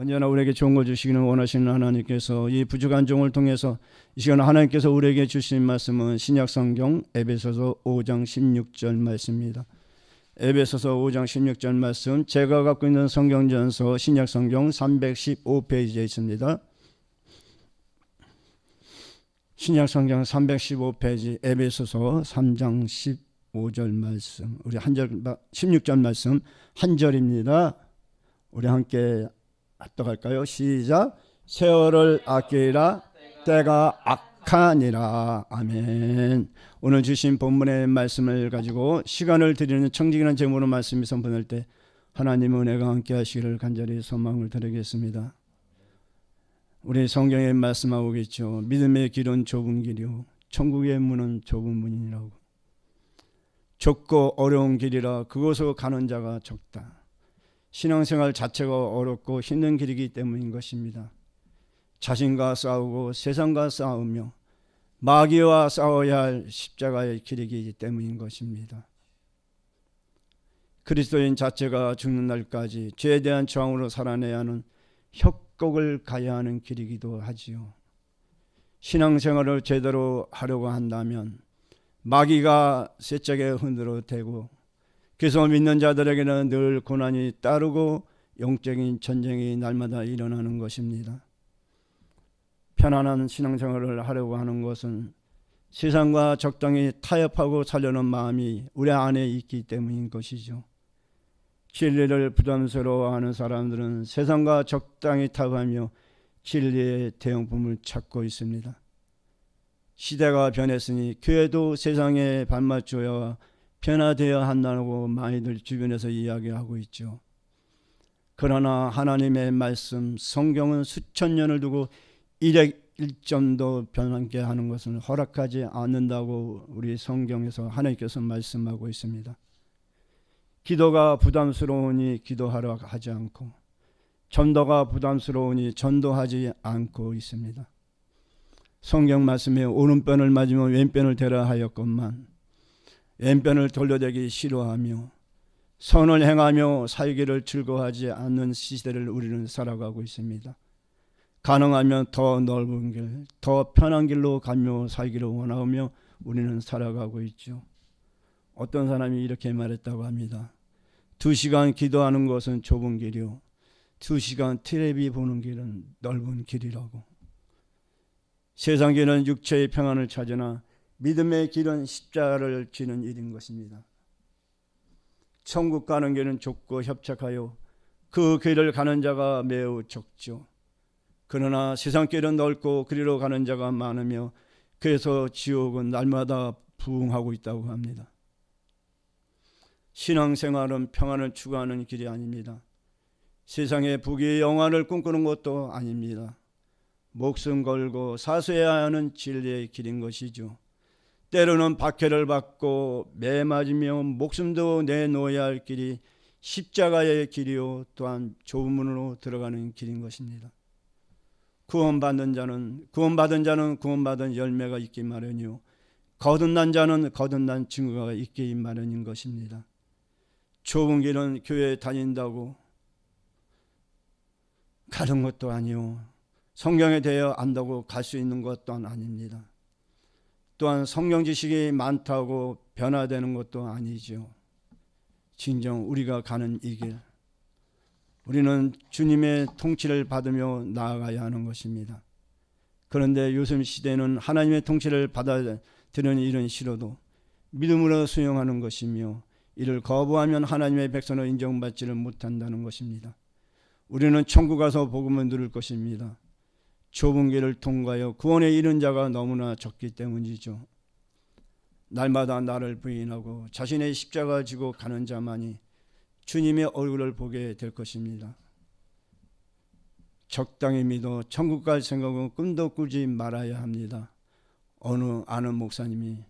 언제나 우리에게 좋은 걸 주시기는 원하시는 하나님께서 이 부족한 종을 통해서 이 시간 하나님께서 우리에게 주신 말씀은 신약 성경 에베소서 5장 16절 말씀입니다. 에베소서 5장 16절 말씀 제가 갖고 있는 성경전서 신약 성경 315페이지에 있습니다. 신약 성경 315페이지 에베소서 3장 15절 말씀 우리 한절 16절 말씀 한 절입니다. 우리 함께 합독할까요? 시작. 세월을 아끼라 때가 악하니라. 아멘. 오늘 주신 본문의 말씀을 가지고 시간을 드리는 청직이라는 제목으로 말씀이 선포될 때 하나님 은혜가 함께 하시기를 간절히 소망을 드리겠습니다. 우리 성경에 말씀하고 있죠. 믿음의 길은 좁은 길이요. 천국의 문은 좁은 문이라고. 좁고 어려운 길이라 그곳으로 가는 자가 적다. 신앙생활 자체가 어렵고 힘든 길이기 때문인 것입니다. 자신과 싸우고 세상과 싸우며 마귀와 싸워야 할 십자가의 길이기 때문인 것입니다. 그리스도인 자체가 죽는 날까지 죄에 대한 저항으로 살아내야 하는 협곡을 가야 하는 길이기도 하지요. 신앙생활을 제대로 하려고 한다면 마귀가 세짝에 흔들어 대고 그래서 믿는 자들에게는 늘 고난이 따르고 영적인 전쟁이 날마다 일어나는 것입니다. 편안한 신앙생활을 하려고 하는 것은 세상과 적당히 타협하고 살려는 마음이 우리 안에 있기 때문인 것이죠. 진리를 부담스러워하는 사람들은 세상과 적당히 타협하며 진리의 대형품을 찾고 있습니다. 시대가 변했으니 교회도 세상에 발맞춰야 변화되어야 한다고 많이들 주변에서 이야기하고 있죠. 그러나 하나님의 말씀 성경은 수천 년을 두고 일액 일점도 변하게 하는 것은 허락하지 않는다고 우리 성경에서 하나님께서 말씀하고 있습니다. 기도가 부담스러우니 기도하러 하지 않고 전도가 부담스러우니 전도하지 않고 있습니다. 성경 말씀에 오른편을 맞으면 왼편을 대라 하였건만 왼편을 돌려대기 싫어하며 선을 행하며 살기를 즐거워하지 않는 시대를 우리는 살아가고 있습니다. 가능하면 더 넓은 길, 더 편한 길로 가며 살기를 원하며 우리는 살아가고 있죠. 어떤 사람이 이렇게 말했다고 합니다. 두 시간 기도하는 것은 좁은 길이요. 두 시간 텔레비 보는 길은 넓은 길이라고. 세상 길은 육체의 평안을 찾으나 믿음의 길은 십자가를 지는 일인 것입니다. 천국 가는 길은 좁고 협착하여 그 길을 가는 자가 매우 적죠. 그러나 세상 길은 넓고 그리로 가는 자가 많으며 그래서 지옥은 날마다 부흥하고 있다고 합니다. 신앙생활은 평안을 추구하는 길이 아닙니다. 세상의 부귀 영화를 꿈꾸는 것도 아닙니다. 목숨 걸고 사수해야 하는 진리의 길인 것이죠. 때로는 박해를 받고 매 맞으며 목숨도 내놓아야 할 길이 십자가의 길이요 또한 좁은 문으로 들어가는 길인 것입니다. 구원받는 자는 구원받은 자는 구원받은 열매가 있기 마련이요 거듭난 자는 거듭난 증거가 있기 마련인 것입니다. 좁은 길은 교회 다닌다고 가는 것도 아니요 성경에 대해 안다고 갈 수 있는 것 또한 아닙니다. 또한 성경 지식이 많다고 변화되는 것도 아니죠. 진정 우리가 가는 이 길, 우리는 주님의 통치를 받으며 나아가야 하는 것입니다. 그런데 요즘 시대는 하나님의 통치를 받아들이는 일은 싫어도 믿음으로 수용하는 것이며 이를 거부하면 하나님의 백성을 인정받지를 못한다는 것입니다. 우리는 천국 가서 복음을 누릴 것입니다. 좁은 길을 통과하여 구원에 이른 자가 너무나 적기 때문이죠. 날마다 나를 부인하고 자신의 십자가 지고 가는 자만이 주님의 얼굴을 보게 될 것입니다. 적당히 믿어 천국 갈 생각은 꿈도 꾸지 말아야 합니다. 어느 아는 목사님이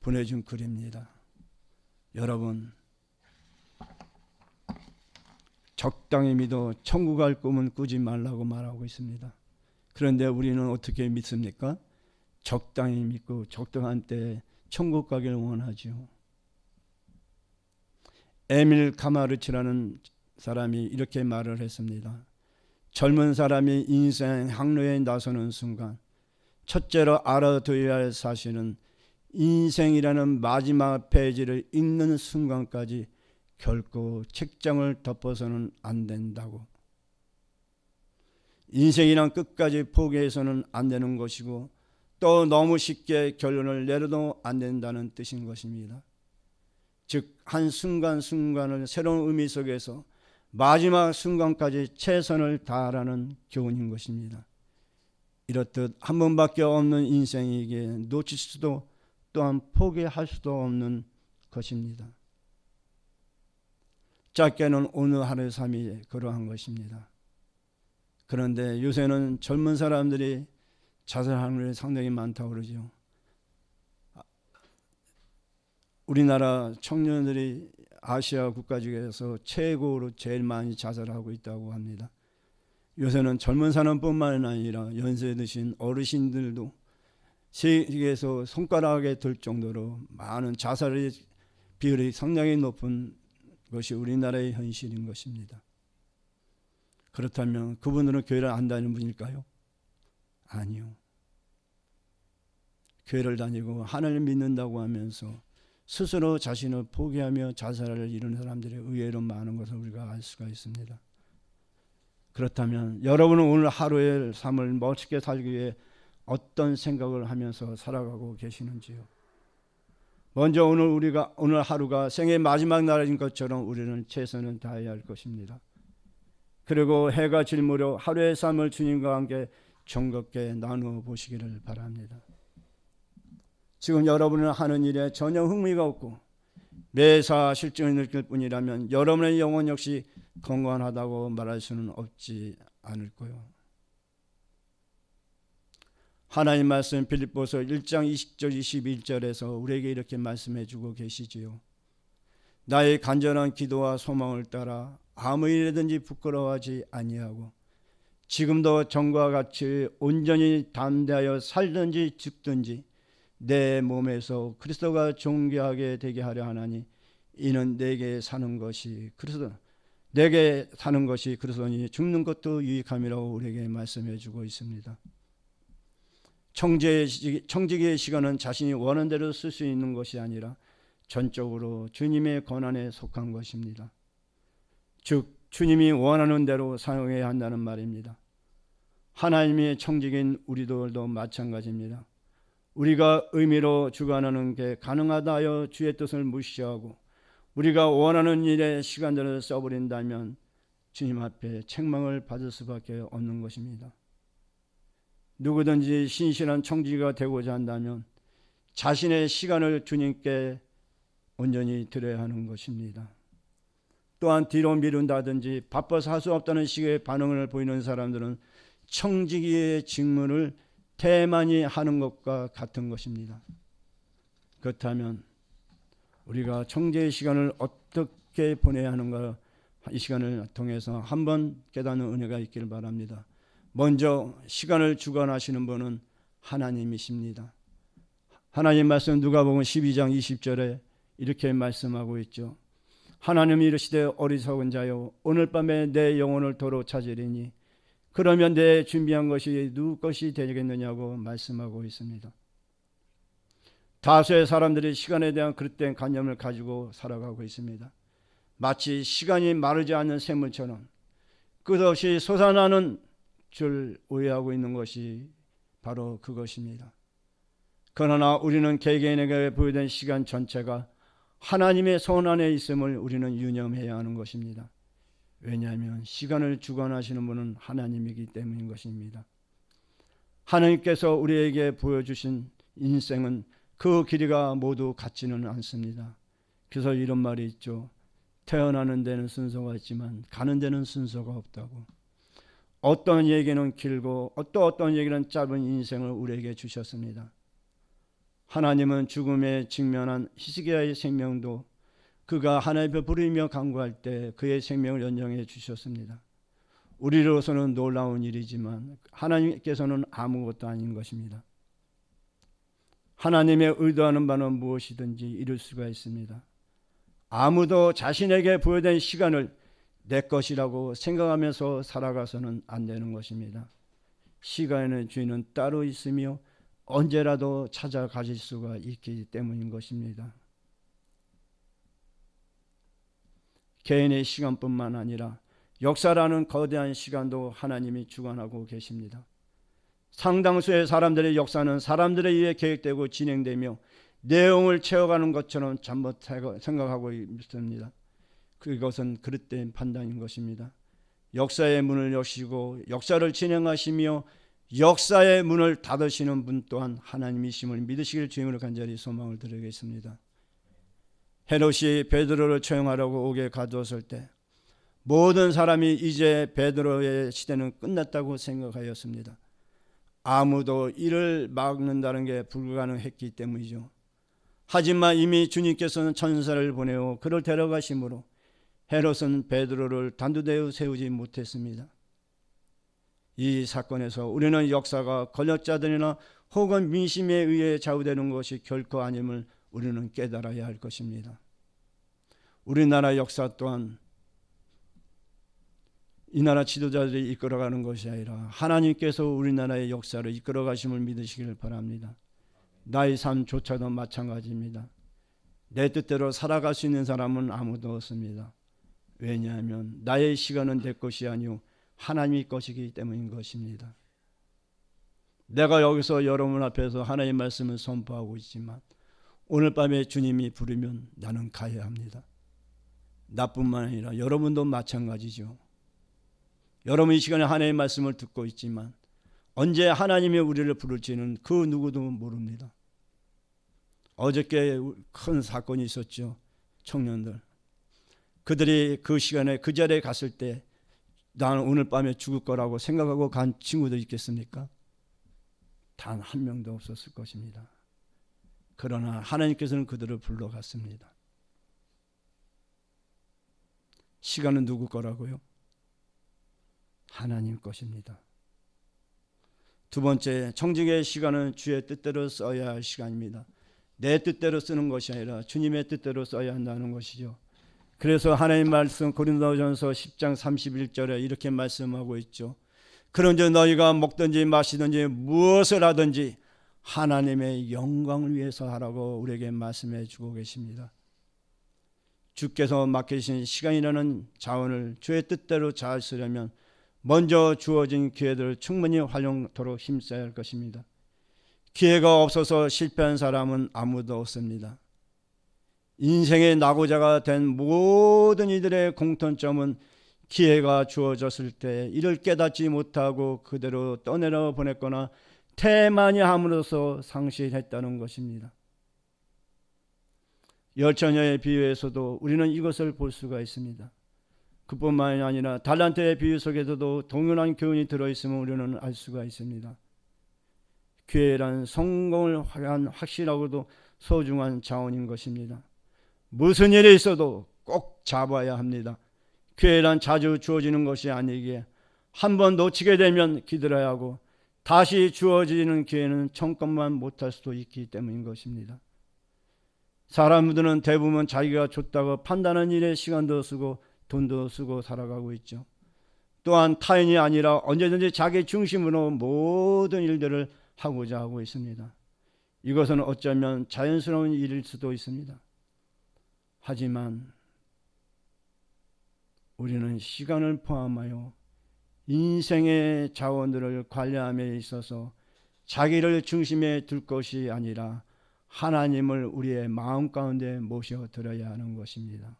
보내준 글입니다. 여러분 적당히 믿어 천국 갈 꿈은 꾸지 말라고 말하고 있습니다. 그런데 우리는 어떻게 믿습니까? 적당히 믿고 적당한 때 천국 가기를 원하죠. 에밀 카마르치라는 사람이 이렇게 말을 했습니다. 젊은 사람이 인생 항로에 나서는 순간 첫째로 알아둬야 할 사실은 인생이라는 마지막 페이지를 읽는 순간까지 결코 책장을 덮어서는 안 된다고. 인생이란 끝까지 포기해서는 안 되는 것이고 또 너무 쉽게 결론을 내려도 안 된다는 뜻인 것입니다. 즉, 한 순간순간을 새로운 의미 속에서 마지막 순간까지 최선을 다하라는 교훈인 것입니다. 이렇듯 한 번밖에 없는 인생에게 놓칠 수도 또한 포기할 수도 없는 것입니다. 짧게는 오늘 하루의 삶이 그러한 것입니다. 그런데 요새는 젊은 사람들이 자살하는 일이 상당히 많다고 그러죠. 우리나라 청년들이 아시아 국가 중에서 최고로 제일 많이 자살하고 있다고 합니다. 요새는 젊은 사람뿐만 아니라 연세 드신 어르신들도 세계에서 손가락에 들 정도로 많은 자살의 비율이 상당히 높은 것이 우리나라의 현실인 것입니다. 그렇다면 그분들은 교회를 안 다니는 분일까요? 아니요. 교회를 다니고 하나님을 믿는다고 하면서 스스로 자신을 포기하며 자살을 이루는 사람들이 의외로 많은 것을 우리가 알 수가 있습니다. 그렇다면 여러분은 오늘 하루의 삶을 멋지게 살기 위해 어떤 생각을 하면서 살아가고 계시는지요? 먼저 오늘 우리가 오늘 하루가 생의 마지막 날인 것처럼 우리는 최선을 다해야 할 것입니다. 그리고 해가 질 무렵 하루의 삶을 주님과 함께 정겁게 나누어 보시기를 바랍니다. 지금 여러분은 하는 일에 전혀 흥미가 없고 매사 실증을 느낄 뿐이라면 여러분의 영혼 역시 건강하다고 말할 수는 없지 않을 거요. 하나님 말씀 빌립보서 1장 20절 21절에서 우리에게 이렇게 말씀해 주고 계시지요. 나의 간절한 기도와 소망을 따라 아무 일이든지 부끄러워하지 아니하고 지금도 전과 같이 온전히 담대하여 살든지 죽든지 내 몸에서 그리스도가 존귀하게 되게 하려 하나니 이는 내게 사는 것이 그리스도 내게 사는 것이 그리스도니 죽는 것도 유익함이라고 우리에게 말씀해 주고 있습니다. 청지의, 청지기의 시간은 자신이 원하는 대로 쓸 수 있는 것이 아니라 전적으로 주님의 권한에 속한 것입니다. 즉 주님이 원하는 대로 사용해야 한다는 말입니다. 하나님의 청직인 우리들도 마찬가지입니다. 우리가 의미로 주관하는 게 가능하다 하여 주의 뜻을 무시하고 우리가 원하는 일에 시간들을 써버린다면 주님 앞에 책망을 받을 수밖에 없는 것입니다. 누구든지 신실한 청지가 되고자 한다면 자신의 시간을 주님께 온전히 드려야 하는 것입니다. 또한 뒤로 미룬다든지 바빠서 할 수 없다는 식의 반응을 보이는 사람들은 청지기의 직무를 대만이 하는 것과 같은 것입니다. 그렇다면 우리가 청제의 시간을 어떻게 보내야 하는가 이 시간을 통해서 한번 깨닫는 은혜가 있기를 바랍니다. 먼저 시간을 주관하시는 분은 하나님이십니다. 하나님 말씀 누가복음 12장 20절에 이렇게 말씀하고 있죠. 하나님이 이르시되 어리석은 자여 오늘 밤에 내 영혼을 도로 찾으리니 그러면 내 준비한 것이 누구 것이 되겠느냐고 말씀하고 있습니다. 다수의 사람들이 시간에 대한 그릇된 관념을 가지고 살아가고 있습니다. 마치 시간이 마르지 않는 샘물처럼 끝없이 솟아나는 줄 오해하고 있는 것이 바로 그것입니다. 그러나 우리는 개개인에게 보여된 시간 전체가 하나님의 손 안에 있음을 우리는 유념해야 하는 것입니다. 왜냐하면 시간을 주관하시는 분은 하나님이기 때문인 것입니다. 하나님께서 우리에게 보여주신 인생은 그 길이가 모두 같지는 않습니다. 그래서 이런 말이 있죠. 태어나는 데는 순서가 있지만 가는 데는 순서가 없다고. 어떤 얘기는 길고 또 어떤 얘기는 짧은 인생을 우리에게 주셨습니다. 하나님은 죽음에 직면한 히스기야의 생명도 그가 하나님을 부르며 간구할 때 그의 생명을 연장해 주셨습니다. 우리로서는 놀라운 일이지만 하나님께서는 아무것도 아닌 것입니다. 하나님의 의도하는 바는 무엇이든지 이룰 수가 있습니다. 아무도 자신에게 부여된 시간을 내 것이라고 생각하면서 살아가서는 안 되는 것입니다. 시간의 주인은 따로 있으며 언제라도 찾아가실 수가 있기 때문인 것입니다. 개인의 시간뿐만 아니라 역사라는 거대한 시간도 하나님이 주관하고 계십니다. 상당수의 사람들의 역사는 사람들에 의해 계획되고 진행되며 내용을 채워가는 것처럼 잘못 생각하고 있습니다. 그것은 그릇된 판단인 것입니다. 역사의 문을 여시고 역사를 진행하시며 역사의 문을 닫으시는 분 또한 하나님이심을 믿으시길 주임으로 간절히 소망을 드리겠습니다. 헤롯이 베드로를 처형하려고 옥에 가두었을 때 모든 사람이 이제 베드로의 시대는 끝났다고 생각하였습니다. 아무도 이를 막는다는 게 불가능했기 때문이죠. 하지만 이미 주님께서는 천사를 보내어 그를 데려가심으로 헤롯은 베드로를 단두대어 세우지 못했습니다. 이 사건에서 우리는 역사가 권력자들이나 혹은 민심에 의해 좌우되는 것이 결코 아님을 우리는 깨달아야 할 것입니다. 우리나라 역사 또한 이 나라 지도자들이 이끌어가는 것이 아니라 하나님께서 우리나라의 역사를 이끌어가심을 믿으시길 바랍니다. 나의 삶조차도 마찬가지입니다. 내 뜻대로 살아갈 수 있는 사람은 아무도 없습니다. 왜냐하면 나의 시간은 내 것이 아니오 하나님의 것이기 때문인 것입니다. 내가 여기서 여러분 앞에서 하나님의 말씀을 선포하고 있지만 오늘 밤에 주님이 부르면 나는 가야 합니다. 나뿐만 아니라 여러분도 마찬가지죠. 여러분 이 시간에 하나님의 말씀을 듣고 있지만 언제 하나님이 우리를 부를지는 그 누구도 모릅니다. 어저께 큰 사건이 있었죠. 청년들. 그들이 그 시간에 그 자리에 갔을 때 나는 오늘 밤에 죽을 거라고 생각하고 간 친구도 있겠습니까? 단 한 명도 없었을 것입니다. 그러나 하나님께서는 그들을 불러갔습니다. 시간은 누구 거라고요? 하나님 것입니다. 두 번째, 청직의 시간은 주의 뜻대로 써야 할 시간입니다. 내 뜻대로 쓰는 것이 아니라 주님의 뜻대로 써야 한다는 것이죠. 그래서 하나님 말씀 고린도전서 10장 31절에 이렇게 말씀하고 있죠. 그런즉 너희가 먹든지 마시든지 무엇을 하든지 하나님의 영광을 위해서 하라고 우리에게 말씀해 주고 계십니다. 주께서 맡기신 시간이라는 자원을 주의 뜻대로 잘 쓰려면 먼저 주어진 기회들을 충분히 활용토록 힘써야 할 것입니다. 기회가 없어서 실패한 사람은 아무도 없습니다. 인생의 낙오자가 된 모든 이들의 공통점은 기회가 주어졌을 때 이를 깨닫지 못하고 그대로 떠내려 보냈거나 태만이 함으로써 상실했다는 것입니다. 열처녀의 비유에서도 우리는 이것을 볼 수가 있습니다. 그뿐만이 아니라 달란트의 비유 속에서도 동일한 교훈이 들어있음을 우리는 알 수가 있습니다. 기회란 성공을 확실하고도 소중한 자원인 것입니다. 무슨 일이 있어도 꼭 잡아야 합니다. 기회란 자주 주어지는 것이 아니기에 한 번 놓치게 되면 기다려야 하고 다시 주어지는 기회는 청건만 못할 수도 있기 때문인 것입니다. 사람들은 대부분 자기가 좋다고 판단하는 일에 시간도 쓰고 돈도 쓰고 살아가고 있죠. 또한 타인이 아니라 언제든지 자기 중심으로 모든 일들을 하고자 하고 있습니다. 이것은 어쩌면 자연스러운 일일 수도 있습니다. 하지만 우리는 시간을 포함하여 인생의 자원들을 관리함에 있어서 자기를 중심에 둘 것이 아니라 하나님을 우리의 마음 가운데 모셔 들어야 하는 것입니다.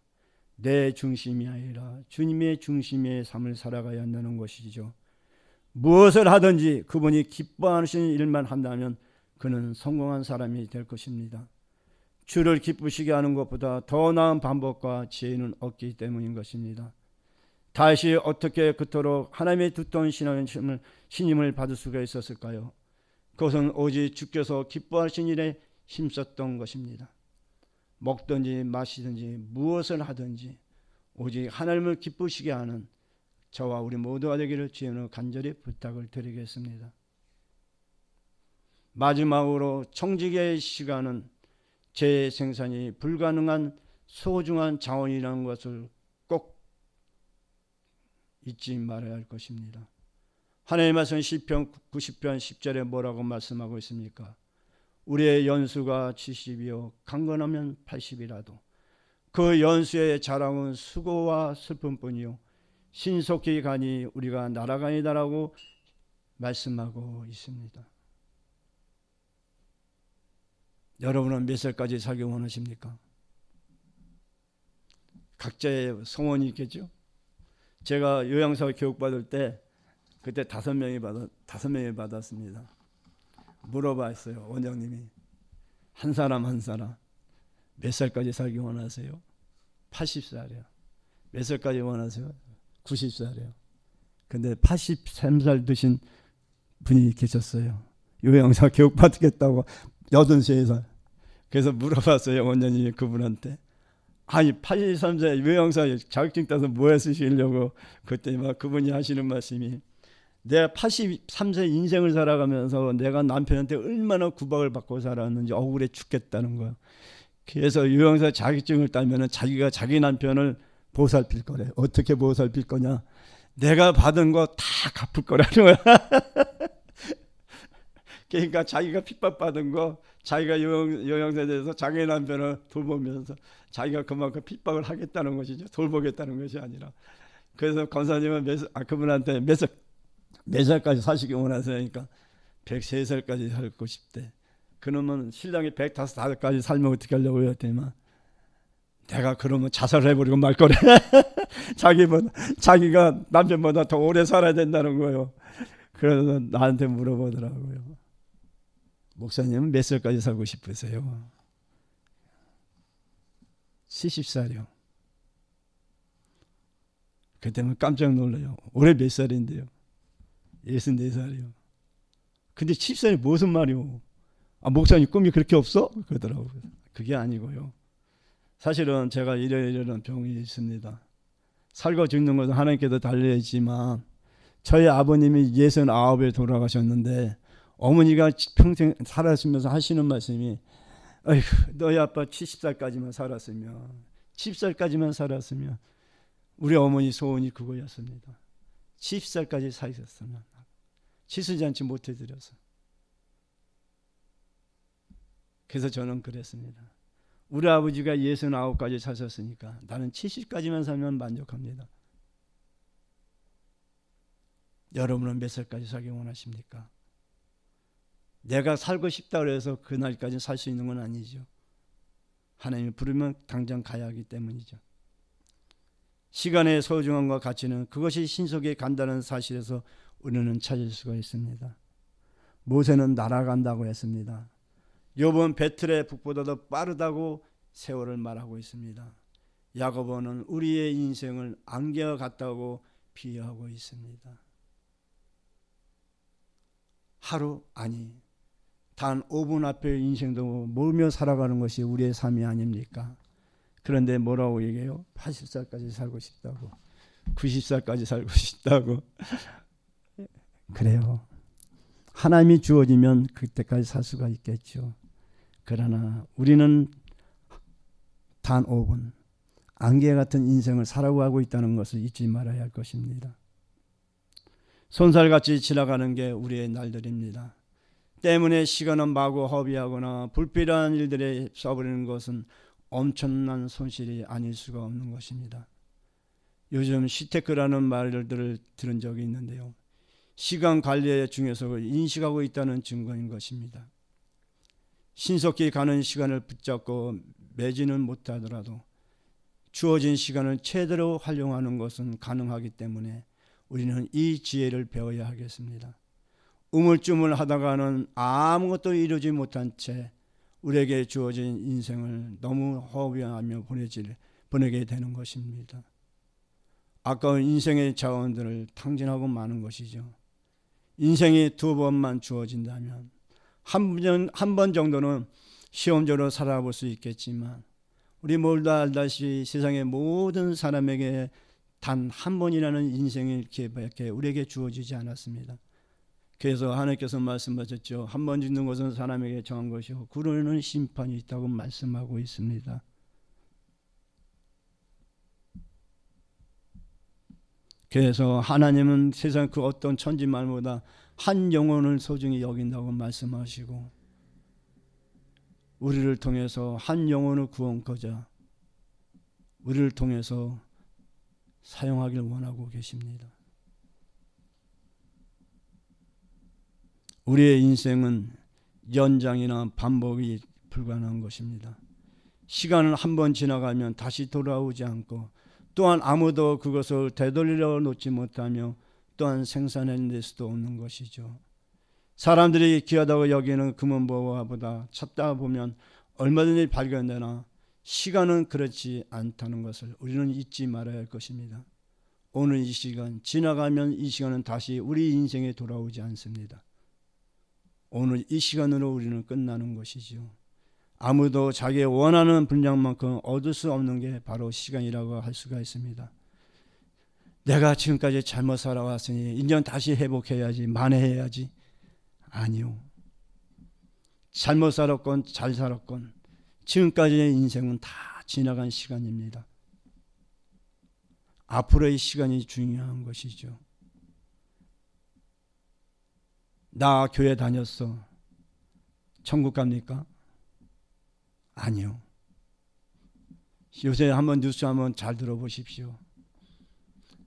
내 중심이 아니라 주님의 중심의 삶을 살아가야 한다는 것이죠. 무엇을 하든지 그분이 기뻐하시는 일만 한다면 그는 성공한 사람이 될 것입니다. 주를 기쁘시게 하는 것보다 더 나은 방법과 지혜는 없기 때문인 것입니다. 다시 어떻게 그토록 하나님의 두터운 신임을, 신임을 받을 수가 있었을까요? 그것은 오직 주께서 기뻐하신 일에 힘썼던 것입니다. 먹든지 마시든지 무엇을 하든지 오직 하나님을 기쁘시게 하는 저와 우리 모두가 되기를 주여 간절히 부탁을 드리겠습니다. 마지막으로 청직의 시간은 재생산이 불가능한 소중한 자원이라는 것을 꼭 잊지 말아야 할 것입니다. 하나님 말씀 시편 90편 10절에 뭐라고 말씀하고 있습니까? 우리의 연수가 70이요 강건하면 80이라도 그 연수의 자랑은 수고와 슬픔뿐이요 신속히 가니 우리가 날아가니다라고 말씀하고 있습니다. 여러분은 몇 살까지 살기 원하십니까? 각자의 소원이 있겠죠. 제가 요양사 교육 받을 때 그때 다섯 명이 받았 다섯 명이 받았습니다. 물어봤어요 원장님이 한 사람 한 사람 몇 살까지 살기 원하세요? 80살이요. 몇 살까지 원하세요? 90살이요. 근데 83살 드신 분이 계셨어요. 요양사 교육 받겠다고 83살. 그래서 물어봤어요 원장님이 그분한테 아니 83세 요양사 자격증 따서 뭐에 쓰시려고 그때 막 그분이 하시는 말씀이 내가 83세 인생을 살아가면서 내가 남편한테 얼마나 구박을 받고 살았는지 억울해 죽겠다는 거야. 그래서 요양사 자격증을 따면은 자기가 자기 남편을 보살필 거래. 어떻게 보살필 거냐? 내가 받은 거 다 갚을 거라는 거야. 그러니까 자기가 핍박받은 거 자기가 요양사에 대해서 자기 남편을 돌보면서 자기가 그만큼 핍박을 하겠다는 것이죠. 돌보겠다는 것이 아니라. 그래서 권사님은 몇, 아, 그분한테 몇 살, 몇 살까지 사시기 원하세요니까 103살까지 살고 싶대. 그러면 신랑이 105살까지 살면 어떻게 하려고 했더니만 내가 그러면 자살을 해버리고 말 거래. 자기보다, 자기가 남편보다 더 오래 살아야 된다는 거예요. 그래서 나한테 물어보더라고요. 목사님은 몇 살까지 살고 싶으세요? 70살이요. 그때는 깜짝 놀라요. 올해 몇 살인데요? 64살이요. 근데 70살이 무슨 말이요? 아, 목사님 꿈이 그렇게 없어? 그러더라고요. 그게 아니고요. 사실은 제가 이러이러한 병이 있습니다. 살고 죽는 것은 하나님께도 달려있지만 저희 아버님이 69에 돌아가셨는데 어머니가 평생 살았으면서 하시는 말씀이 어휴 너희 아빠 70살까지만 살았으면 10살까지만 살았으면 우리 어머니 소원이 그거였습니다. 70살까지 사셨으면 치수잔치 못 해드려서 그래서 저는 그랬습니다. 우리 아버지가 69까지 사셨으니까 나는 70까지만 살면 만족합니다. 여러분은 몇 살까지 살기 원하십니까? 내가 살고 싶다 그래서 그날까지 살 수 있는 건 아니죠. 하나님이 부르면 당장 가야 하기 때문이죠. 시간의 소중함과 가치는 그것이 신속히 간다는 사실에서 우리는 찾을 수가 있습니다. 모세는 날아간다고 했습니다. 요번 베틀의 북보다도 빠르다고 세월을 말하고 있습니다. 야고보는 우리의 인생을 안개와 같다고 비유하고 있습니다. 하루 아니 단 5분 앞에 인생도 몰며 살아가는 것이 우리의 삶이 아닙니까? 그런데 뭐라고 얘기해요? 80살까지 살고 싶다고 90살까지 살고 싶다고 그래요. 하나님이 주어지면 그때까지 살 수가 있겠죠. 그러나 우리는 단 5분 안개 같은 인생을 살아가고 있다는 것을 잊지 말아야 할 것입니다. 손살같이 지나가는 게 우리의 날들입니다. 때문에 시간은 마구 허비하거나 불필요한 일들에 써버리는 것은 엄청난 손실이 아닐 수가 없는 것입니다. 요즘 시테크라는 말들을 들은 적이 있는데요. 시간 관리의 중요성을 인식하고 있다는 증거인 것입니다. 신속히 가는 시간을 붙잡고 매지는 못하더라도 주어진 시간을 최대로 활용하는 것은 가능하기 때문에 우리는 이 지혜를 배워야 하겠습니다. 우물쭈물 하다가는 아무것도 이루지 못한 채 우리에게 주어진 인생을 너무 허비하며 보내질, 보내게 되는 것입니다. 아까운 인생의 자원들을 탕진하고 마는 것이죠. 인생이 두 번만 주어진다면 한번 정도는 시험적으로 살아볼 수 있겠지만 우리 모두 알다시피 세상의 모든 사람에게 단 한 번이라는 인생이 이렇게 우리에게 주어지지 않았습니다. 그래서 하나님께서 말씀하셨죠. 한 번 짓는 것은 사람에게 정한 것이고 구로는 심판이 있다고 말씀하고 있습니다. 그래서 하나님은 세상 그 어떤 천지 말보다 한 영혼을 소중히 여긴다고 말씀하시고 우리를 통해서 한 영혼을 구원거자 우리를 통해서 사용하길 원하고 계십니다. 우리의 인생은 연장이나 반복이 불가능한 것입니다. 시간을 한번 지나가면 다시 돌아오지 않고 또한 아무도 그것을 되돌려 놓지 못하며 또한 생산해낼 수도 없는 것이죠. 사람들이 귀하다고 여기는 금은보화보다 찾다 보면 얼마든지 발견되나 시간은 그렇지 않다는 것을 우리는 잊지 말아야 할 것입니다. 오늘 이 시간 지나가면 이 시간은 다시 우리 인생에 돌아오지 않습니다. 오늘 이 시간으로 우리는 끝나는 것이죠. 아무도 자기 원하는 분량만큼 얻을 수 없는 게 바로 시간이라고 할 수가 있습니다. 내가 지금까지 잘못 살아왔으니 인전 다시 회복해야지 만회해야지 아니요. 잘못 살았건 잘 살았건 지금까지의 인생은 다 지나간 시간입니다. 앞으로의 시간이 중요한 것이죠. 나 교회 다녔어. 천국 갑니까? 아니요. 요새 한번 뉴스 한번 잘 들어보십시오.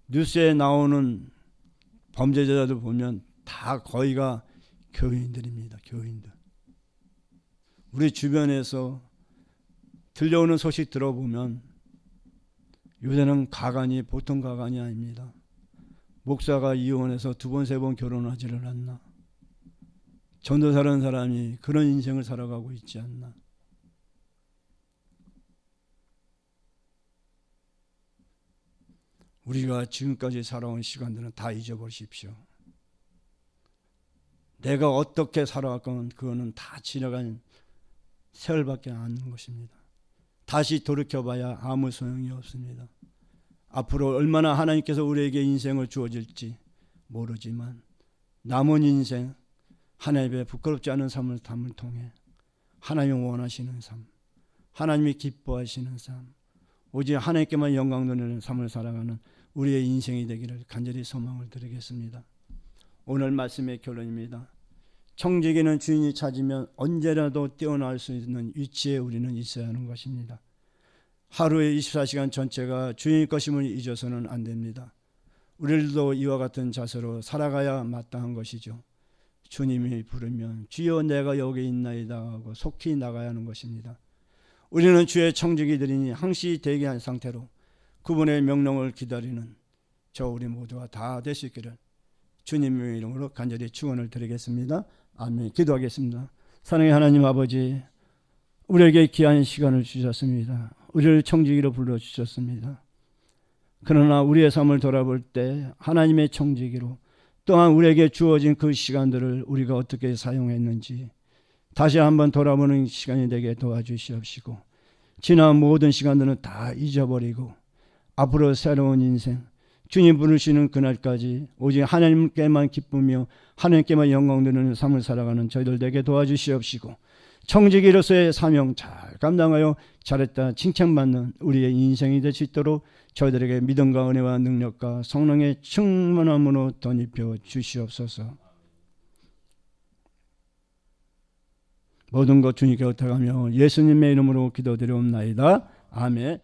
뉴스에 나오는 범죄자들 보면 다 거의가 교인들입니다. 교인들. 우리 주변에서 들려오는 소식 들어보면 요새는 가관이 보통 가관이 아닙니다. 목사가 이혼해서 두 번, 세 번 결혼하지를 않나. 전도사라는 사람이 그런 인생을 살아가고 있지 않나. 우리가 지금까지 살아온 시간들은 다 잊어버리십시오. 내가 어떻게 살아왔건 그거는 다 지나간 세월밖에 안 것입니다. 다시 돌이켜봐야 아무 소용이 없습니다. 앞으로 얼마나 하나님께서 우리에게 인생을 주어질지 모르지만 남은 인생 하나님의 부끄럽지 않은 삶을 담을 통해 하나님 원하시는 삶, 하나님이 기뻐하시는 삶, 오직 하나님께만 영광 돌리는 삶을 살아가는 우리의 인생이 되기를 간절히 소망을 드리겠습니다. 오늘 말씀의 결론입니다. 청지기는 주인이 찾으면 언제라도 뛰어날 수 있는 위치에 우리는 있어야 하는 것입니다. 하루의 24시간 전체가 주인의 것임을 잊어서는 안 됩니다. 우리들도 이와 같은 자세로 살아가야 마땅한 것이죠. 주님이 부르면 주여 내가 여기 있나이다 하고 속히 나가야 하는 것입니다. 우리는 주의 청지기들이니 항시 대기한 상태로 그분의 명령을 기다리는 저 우리 모두가 다 되시기를 주님의 이름으로 간절히 축원을 드리겠습니다. 아멘. 기도하겠습니다. 사랑의 하나님 아버지, 우리에게 귀한 시간을 주셨습니다. 우리를 청지기로 불러 주셨습니다. 그러나 우리의 삶을 돌아볼 때 하나님의 청지기로 또한 우리에게 주어진 그 시간들을 우리가 어떻게 사용했는지 다시 한번 돌아보는 시간이 되게 도와주시옵시고 지난 모든 시간들은 다 잊어버리고 앞으로 새로운 인생 주님 부르시는 그날까지 오직 하나님께만 기쁘며 하나님께만 영광 드리는 삶을 살아가는 저희들 되게 도와주시옵시고 청지기로서의 사명 잘 감당하여 잘했다 칭찬받는 우리의 인생이 될 수 있도록 저희들에게 믿음과 은혜와 능력과 성령의 충만함으로 덧입혀 주시옵소서. 모든 것 주님께 부탁하며 예수님의 이름으로 기도드리옵나이다. 아멘.